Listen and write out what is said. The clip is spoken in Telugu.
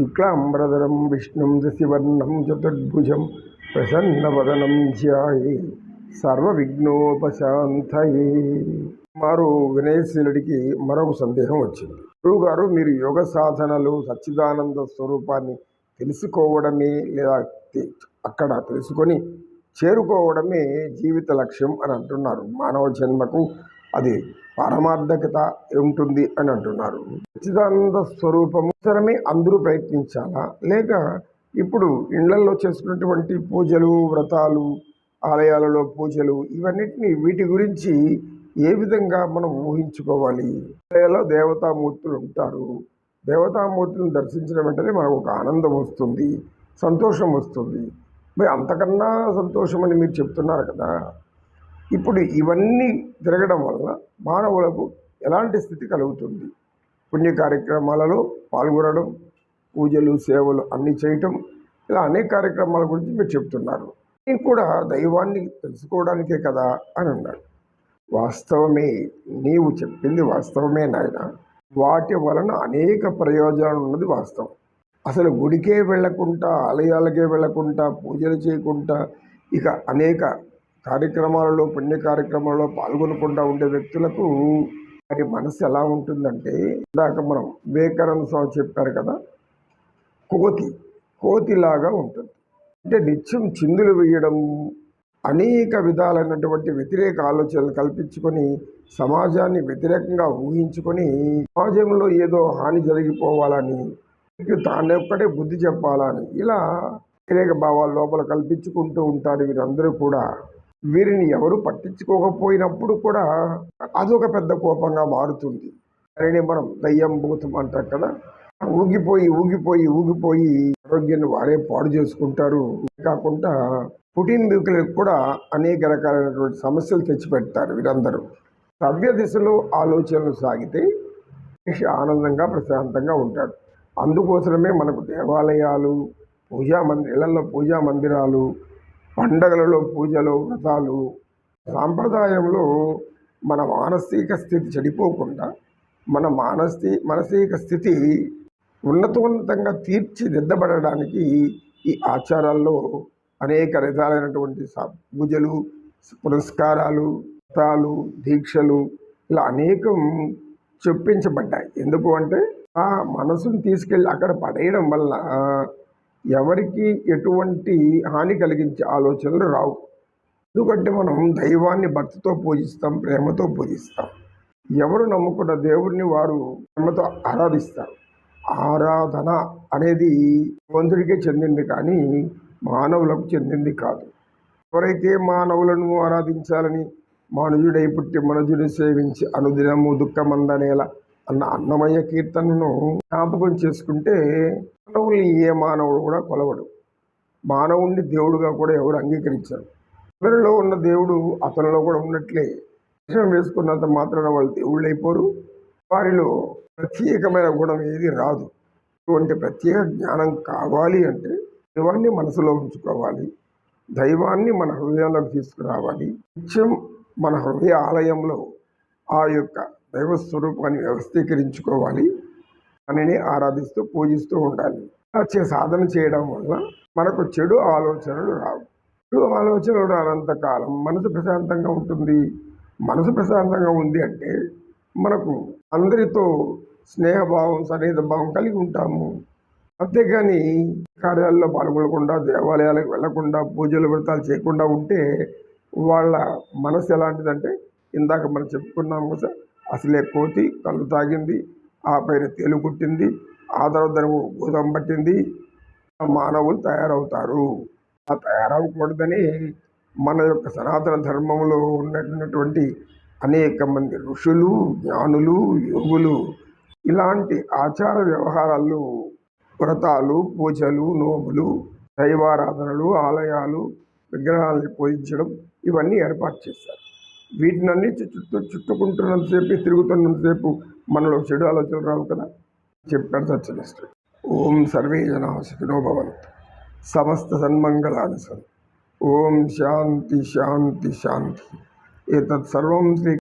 శుక్లాంబరధరం విష్ణుం దశివర్ణం చతుర్భుజం ప్రసన్నవదనం ధ్యాయే సర్వవిఘ్నోపశాంతయే మారు వినయశీలుడికి మరొక సందేహం వచ్చింది. గురువు గారు మీరు యోగ సాధనలు సచ్చిదానంద స్వరూపాన్ని తెలుసుకోవడమే లేదా అక్కడ తెలుసుకొని చేరుకోవడమే జీవిత లక్ష్యం అని అంటున్నారు. మానవ జన్మకు అది పారమార్థకత ఉంటుంది అని అంటున్నారు. సచ్చిదానంద స్వరూపము అవసరమే అందరూ ప్రయత్నించాలా? లేక ఇప్పుడు ఇళ్ళలో చేసుకున్నటువంటి పూజలు వ్రతాలు ఆలయాలలో పూజలు ఇవన్నిటిని వీటి గురించి ఏ విధంగా మనం ఊహించుకోవాలి? ఆలయాల్లో దేవతామూర్తులు ఉంటారు. దేవతామూర్తులను దర్శించిన వెంటనే మనకు ఒక ఆనందం వస్తుంది సంతోషం వస్తుంది. మరి అంతకన్నా సంతోషం అని మీరు చెప్తున్నారు కదా? ఇప్పుడు ఇవన్నీ తిరగడం వల్ల మానవులకు ఎలాంటి స్థితి కలుగుతుంది? పుణ్య కార్యక్రమాలలో పాల్గొనడం పూజలు సేవలు అన్నీ చేయటం ఇలా అనేక కార్యక్రమాల గురించి మీరు చెప్తున్నారు. నేను కూడా దైవాన్ని తెలుసుకోవడానికే కదా అని అన్నాడు. వాస్తవమే నీవు చెప్పింది వాస్తవమే నాయన. వాటి వలన అనేక ప్రయోజనాలు ఉన్నది వాస్తవం. అసలు గుడికే వెళ్ళకుండా ఆలయాలకే వెళ్ళకుండా పూజలు చేయకుండా ఇక అనేక కార్యక్రమాలలో పుణ్య కార్యక్రమాలలో పాల్గొనకుండా ఉండే వ్యక్తులకు వారి మనసు ఎలా ఉంటుందంటే ఇందాక మనం వివేకానంద స్వామి చెప్పారు కదా కోతి కోతిలాగా ఉంటుంది. అంటే నిత్యం చిందులు వేయడం అనేక విధాలైనటువంటి వ్యతిరేక ఆలోచనలు కల్పించుకొని సమాజాన్ని వ్యతిరేకంగా ఊహించుకొని సమాజంలో ఏదో హాని జరిగిపోవాలని తాను ఒక్కడే బుద్ధి చెప్పాలని ఇలా వ్యతిరేక భావాల లోపల కల్పించుకుంటూ ఉంటారు వీరందరూ కూడా. వీరిని ఎవరు పట్టించుకోకపోయినప్పుడు కూడా అదొక పెద్ద కోపంగా మారుతుంది. దానిని మనం దయ్యం భూతం అంటాం కదా ఊగిపోయి ఊగిపోయి ఊగిపోయి ఆరోగ్యాన్ని వారే పాడు చేసుకుంటారు. కాకుండా కుటుంబీకులకు కూడా అనేక రకాలైనటువంటి సమస్యలు తెచ్చిపెడతారు వీరందరూ. సవ్య దిశలో ఆలోచనలు సాగితే మనిషి ఆనందంగా ప్రశాంతంగా ఉంటాడు. అందుకోసమే మనకు దేవాలయాలు పూజా మంది ఇళ్ళలో పూజా మందిరాలు పండగలలో పూజలు వ్రతాలు సాంప్రదాయంలో మన మానసిక స్థితి చెడిపోకుండా మన మానసి మానసిక స్థితి ఉన్నతోన్నతంగా తీర్చిదిద్దబడడానికి ఈ ఆచారాల్లో అనేక రకాలైనటువంటి పూజలు పురస్కారాలు వ్రతాలు దీక్షలు ఇలా అనేకం చొప్పించబడ్డాయి. ఎందుకు అంటే ఆ మనసును తీసుకెళ్ళి అక్కడ పడేయడం వల్ల ఎవరికి ఎటువంటి హాని కలిగించే ఆలోచనలు రావు. ఎందుకంటే మనం దైవాన్ని భక్తితో పూజిస్తాం ప్రేమతో పూజిస్తాం. ఎవరు నమ్ముకున్న దేవుడిని వారు ప్రేమతో ఆరాధిస్తారు. ఆరాధన అనేది భగవంతుడికే చెందింది కానీ మానవులకు చెందింది కాదు. ఎవరైతే మానవులను ఆరాధించాలని మానుజుడై పుట్టి మనుజుని సేవించి అనుదినము దుఃఖమందనేల అన్న అన్నమయ్య కీర్తనను జ్ఞాపకం చేసుకుంటే మానవుల్ని ఏ మానవుడు కూడా కొలవడు. మానవుణ్ణి దేవుడుగా కూడా ఎవరు అంగీకరించారు. అందరిలో ఉన్న దేవుడు అతనిలో కూడా ఉన్నట్లే. దర్శనం వేసుకున్నంత మాత్రాన వాళ్ళు దేవుళ్ళు అయిపోరు వారిలో ప్రత్యేకమైన గుణం ఏది రాదు. ఇటువంటి ప్రత్యేక జ్ఞానం కావాలి అంటే దైవాన్ని మనసులో ఉంచుకోవాలి. దైవాన్ని మన హృదయంలోకి తీసుకురావాలి. నిత్యం మన హృదయ ఆలయంలో ఆ యొక్క దైవ స్వరూపాన్ని వ్యవస్థీకరించుకోవాలి. దానిని ఆరాధిస్తూ పూజిస్తూ ఉండాలి. అలా చే సాధన చేయడం వల్ల మనకు చెడు ఆలోచనలు రావు. చెడు ఆలోచనలు రానంతకాలం మనసు ప్రశాంతంగా ఉంటుంది. మనసు ప్రశాంతంగా ఉంది అంటే మనకు అందరితో స్నేహభావం సన్నిహిత భావం కలిగి ఉంటాము. అంతేగాని కార్యాలలో పాల్గొనకుండా దేవాలయాలకు వెళ్ళకుండా పూజలు వ్రతాలు చేయకుండా ఉంటే వాళ్ళ మనసు ఎలాంటిదంటే ఇందాక మనం చెప్పుకున్నాము కదా అసలే కోతి కళ్ళు తాగింది ఆ పైన తేలు కుట్టింది ఆ తర్వాత దానికి భూతం పట్టింది. మానవులు తయారవుతారు. ఆ తయారవకూడదని మన యొక్క సనాతన ధర్మంలో ఉన్నటువంటి అనేక మంది ఋషులు జ్ఞానులు యోగులు ఇలాంటి ఆచార వ్యవహారాలు వ్రతాలు పూజలు నోములు దైవారాధనలు ఆలయాలు విగ్రహాలని పూజించడం ఇవన్నీ ఏర్పాటు చేశారు. వీటిని అన్ని చుట్టూ చుట్టుకుంటున్నంతసేపు తిరుగుతున్నంతసేపు మనలో చెడు ఆలోచనలు రావు కదా? చెప్పాడు సత్యనిష్ఠుడు ఓం సర్వే జనా సుఖినో భవంతు. సమస్త సన్మంగళాన్ని సన్ ఓం శాంతి శాంతి శాంతి. ఏతత్ సర్వం శ్రీ